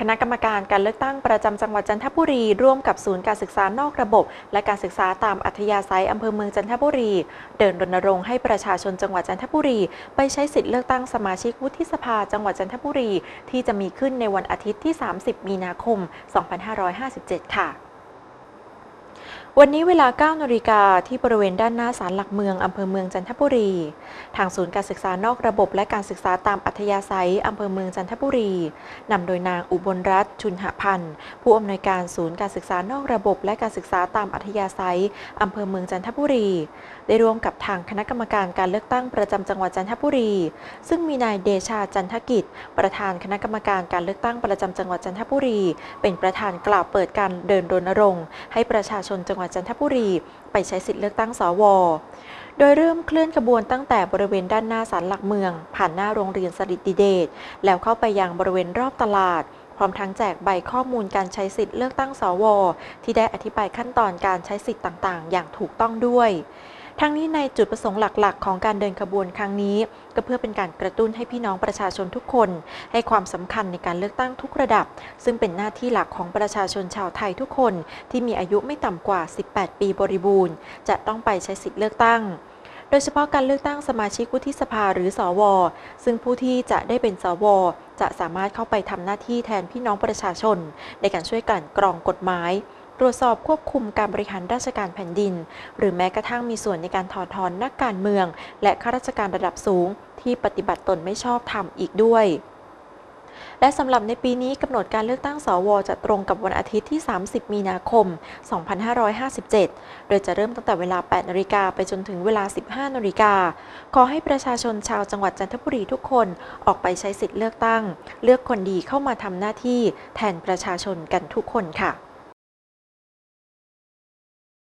คณะกรรมการการเลือกตั้งประจำจังหวัดจันทบุรี ร่วมกับศูนย์การศึกษานอกระบบ และการศึกษาตามอัธยาศัยอำเภอเมืองจันทบุรี เดินรณรงค์ให้ประชาชนจังหวัดจันทบุรี ไปใช้สิทธิเลือกตั้งสมาชิกวุฒิสภาจังหวัดจันทบุรี ที่จะมีขึ้นในวันอาทิตย์ที่ 30 มีนาคม 2557 ค่ะ วันนี้เวลา9นาฬิกาที่บริเวณด้านหน้าศาลหลักเมือง อำเภอเมืองจันทบุรี ทางศูนย์การศึกษานอกระบบและการศึกษาตามอัธยาศัย อำเภอเมืองจันทบุรี นำโดยนางอุบลรัตน์ชุนหพันธ์ ผู้อำนวยการศูนย์การศึกษานอกระบบ และการศึกษาตามอัธยาศัย อำเภอเมืองจันทบุรี ได้ร่วมกับทางคณะกรรมการการเลือกตั้งประจำจังหวัดจันทบุรี ซึ่งมีนายเดชาจันทกิจ ประธานคณะกรรมการการเลือกตั้งประจำจังหวัดจันทบุรี เป็นประธานกล่าวเปิดการเดินรณรงค์ให้ประชาชนจังหวัดจันทบุรีไปใช้สิทธิเลือกตั้งสว โดยเริ่มเคลื่อนขบวนตั้งแต่บริเวณด้านหน้าศาลหลักเมือง ผ่านหน้าโรงเรียนสริตดิเดชแล้วเข้าไปยังบริเวณรอบตลาด พร้อมทั้งแจกใบข้อมูลการใช้สิทธิ์เลือกตั้งสว ที่ได้อธิบายขั้นตอนการใช้สิทธิ์ต่างๆ อย่างถูกต้องด้วย ทั้งนี้ในจุดประสงค์หลักๆ ของการเดินขบวนครั้งนี้ ก็เพื่อเป็นการกระตุ้นให้พี่น้องประชาชนทุกคน ให้ความสำคัญในการเลือกตั้งทุกระดับ ซึ่งเป็นหน้าที่หลักของประชาชนชาวไทยทุกคน ที่มีอายุไม่ต่ำกว่า 18 ปีบริบูรณ์ จะต้องไปใช้สิทธิ์เลือกตั้งโดยเฉพาะการเลือกตั้งสมาชิกวุฒิสภาหรือสวซึ่งผู้ที่จะได้เป็นสวจะสามารถเข้าไปทำหน้าที่แทนพี่น้องประชาชน ในการช่วยกลั่นกรองกฎหมาย ตรวจสอบควบคุมการบริหารราชการแผ่นดิน หรือแม้กระทั่งมีส่วนในการถอดถอนนักการเมือง และข้าราชการระดับสูง ที่ปฏิบัติตนไม่ชอบธรรมอีกด้วยและสำหรับในปีนี้กำหนดการเลือกตั้งสว จะตรงกับวันอาทิตย์ที่ 30 มีนาคม 2557 โดยจะเริ่มตั้งแต่เวลา 8 นาฬิกาไปจนถึงเวลา 15 นาฬิกา ขอให้ประชาชนชาวจังหวัดจันทบุรีทุกคนออกไปใช้สิทธิ์เลือกตั้ง เลือกคนดีเข้ามาทำหน้าที่แทนประชาชนกันทุกคนค่ะ